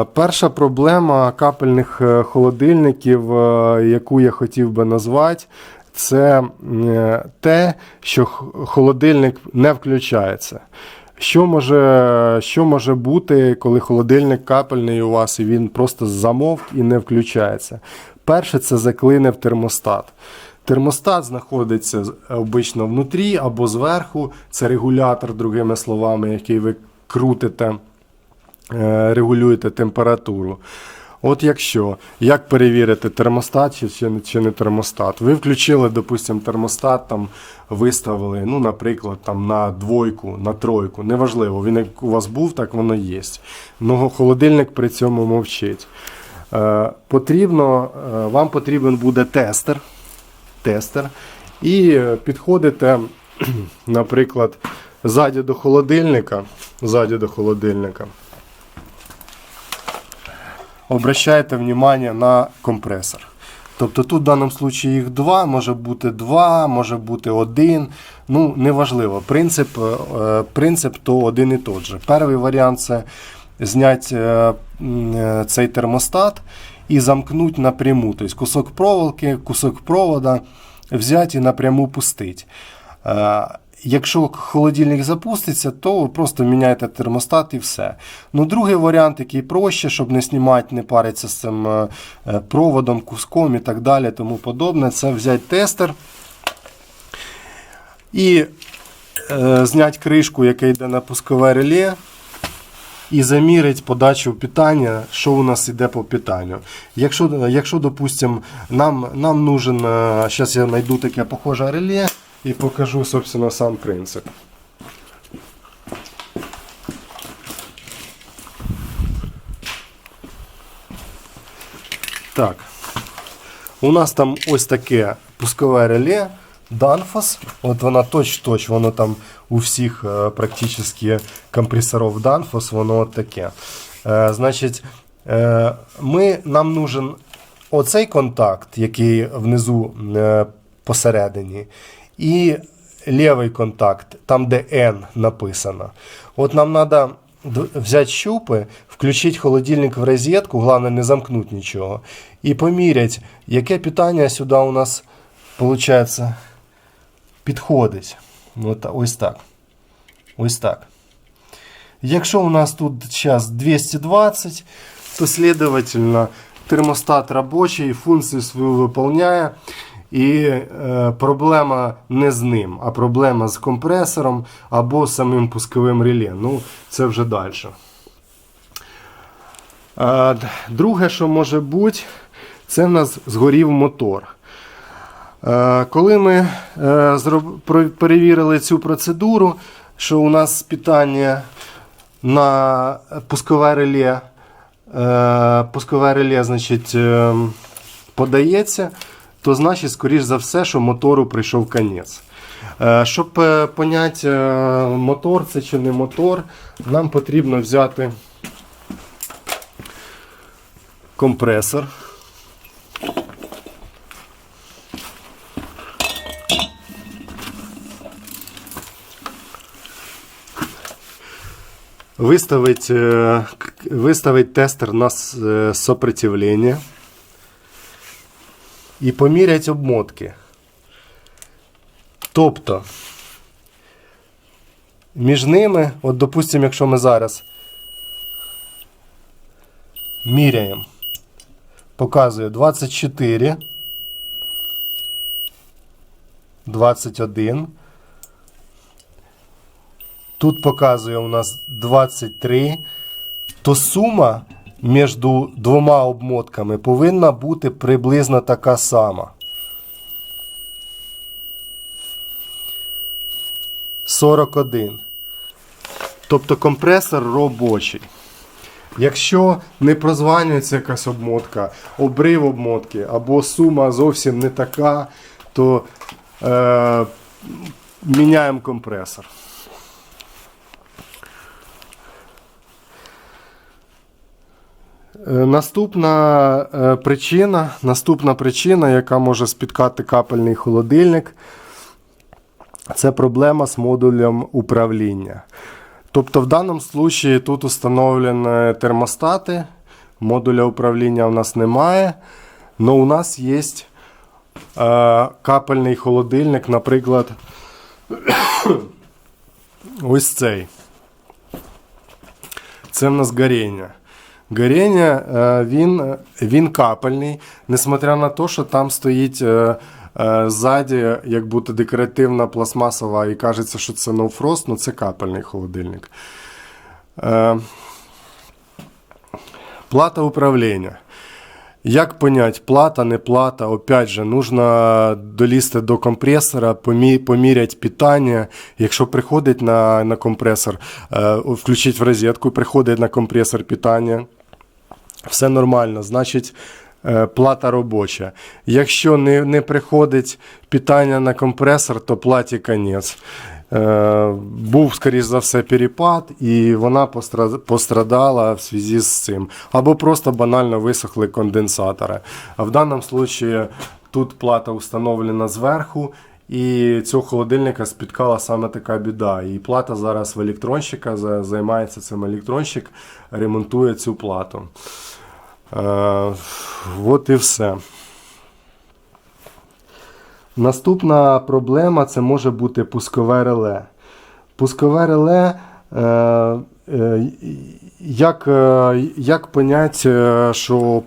Е, Перша проблема капельних е, холодильників, е, яку я хотів би назвати, це те, що холодильник не включається. Що може, що може бути, коли холодильник капельний у вас і він просто замовк і не включається? Перше, це заклинив термостат. Термостат знаходиться обично внутрі або зверху. Це регулятор, другими словами, який ви крутите регулюєте температуру. От якщо, як перевірити термостат чи, не- чи не термостат? Ви включили, допустимо, термостат, там виставили, ну, наприклад, там на двойку, на тройку. Неважливо, він як у вас був, так воно є. Но холодильник при цьому мовчить. Е, потрібно, е, вам потрібен буде тестер. тестер і е, підходите, наприклад, ззаді до холодильника. Ззаді до холодильника обращайте внимание на компресор. Тобто тут в даному случаї їх два, може бути два, може бути один. Ну, неважливо. Принцип, е, принцип то один і той же. Перший варіант це зняти е, е, цей термостат і замкнути напряму. Тобто кусок проволоки, кусок провода взяти і напряму пустити. Е, Якщо холодильник запуститься, то просто міняєте термостат і все. Ну, другий варіант, який проще, щоб не знімати, не паритися з цим е, е, проводом, куском і так далі, тому подобне, це взяти тестер і е, зняти кришку, яка йде на пускове реле, і замірити подачу питання, що у нас йде по питанню. Якщо, якщо допустим, нам, нам нужен, зараз я знайду таке похоже реле і покажу, собственно, сам принцип. Так. У нас там ось таке пускове реле Danfoss. От вона точ-точ, воно там у всіх е, практично компресорів Danfoss, воно от таке. Е, значить, е, ми, нам нужен оцей контакт, який внизу е, посередині, і лівий контакт, там де N написано. От нам треба взяти щупи, включити холодильник в розетку, головне не замкнути нічого, і поміряти, яке питання сюди у нас виходить, підходить. От, ось так. Ось так. Якщо у нас тут зараз 220, то следовательно термостат робочий, функцію свою виконує. І е, проблема не з ним, а проблема з компресором або самим пусковим реле. Ну, це вже далі. Е, друге, що може бути, це в нас згорів мотор. Е, Коли ми е, зроб- перевірили цю процедуру, що у нас питання на пускове реле, е, пускове реле значить, е, подається, то значить, скоріш за все, що мотору прийшов кінець. Е, Щоб е, поняти, е, мотор це чи не мотор, нам потрібно взяти компресор. Выставить, э, к- выставить тестер на с- э, сопротивление і поміряти обмотки. Тобто, між ними, от допустимо, якщо ми зараз міряємо, показує 24, 21. Тут показує у нас 23, то сума між двома обмотками повинна бути приблизно така сама. 41. Тобто компресор робочий. Якщо не прозванюється якась обмотка, обрив обмотки або сума зовсім не така, то е, міняємо компресор. Наступна е, причина, наступна причина, яка може спіткати капельний холодильник, це проблема з модулем управління. Тобто, в даному случаї тут установлені термостати, Модуля управління у нас немає. але у нас є е, капельний холодильник, наприклад, ось цей. Це в нас горіння. Горіння, е, він, він капельний, несмотря на те, що там стоїть е, е, ззаді, як будто декоративна пластмасова, і кажеться, що це frost, ну це капельний холодильник. Плата управління. Як понять, плата, не плата, опять же, нужно долізти до компресора, помі, поміряти питання. Якщо приходить на, на компресор, включить в розетку, приходить на компресор питання, все нормально, значить е, плата робоча. Якщо не, не приходить питання на компресор, то платі конець. Е, був, скоріш за все, перепад, і вона пострадала в зв'язку з цим. Або просто банально висохли конденсатори. А в даному випадку тут плата встановлена зверху, і цього холодильника спіткала саме така біда. І плата зараз в електронщика займається цим електронщик, ремонтує цю плату. Е, от і все. Наступна проблема це може бути пускове реле. Пускове реле. Е, як, е, як понять, е, що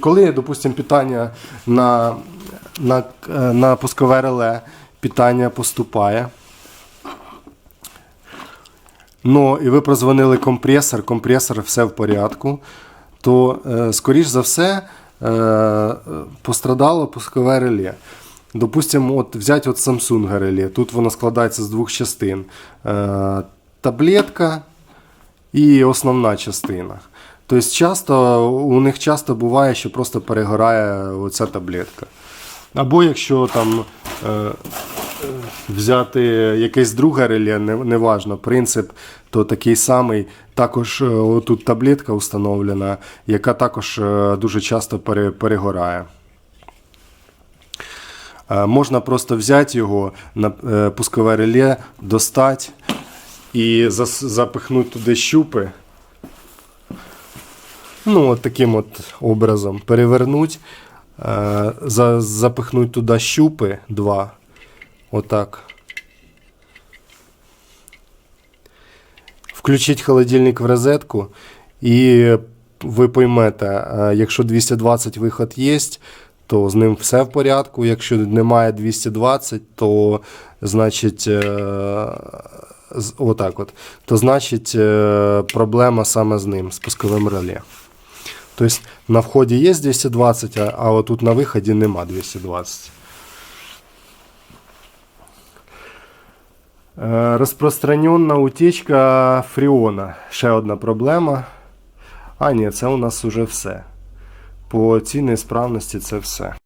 коли, допустимо, питання на, на, е, на пускове реле питання поступає. Ну, і ви прозвонили компресор, компресор все в порядку, то, е, скоріш за все, е, пострадало пускове реле. Допустимо, от взяти от Samsung реле. Тут воно складається з двох частин: е, таблетка і основна частина. Тобто, часто, у них часто буває, що просто перегорає оця таблетка. Або якщо там е, взяти якесь друге реле, не, неважно, принцип, то такий самий. Також е, тут таблетка встановлена, яка також е, дуже часто пере, перегорає. Е, Можна просто взяти його на пускове реле, достати і запихнути туди щупи. Ну, от таким от образом перевернуть, е, за, запихнуть туди щупи два. Отак. Включіть холодильник в розетку, і ви поймете, е, якщо 220 виход є, то з ним все в порядку. Якщо немає 220, то значить. Отак от. То значить е, проблема саме з ним, з пусковим реле. Тобто на вході є 220, а, отут на виході нема 220. Е, Розпространена утечка фріона. Ще одна проблема. А, ні, це у нас уже все. По цій несправності це все.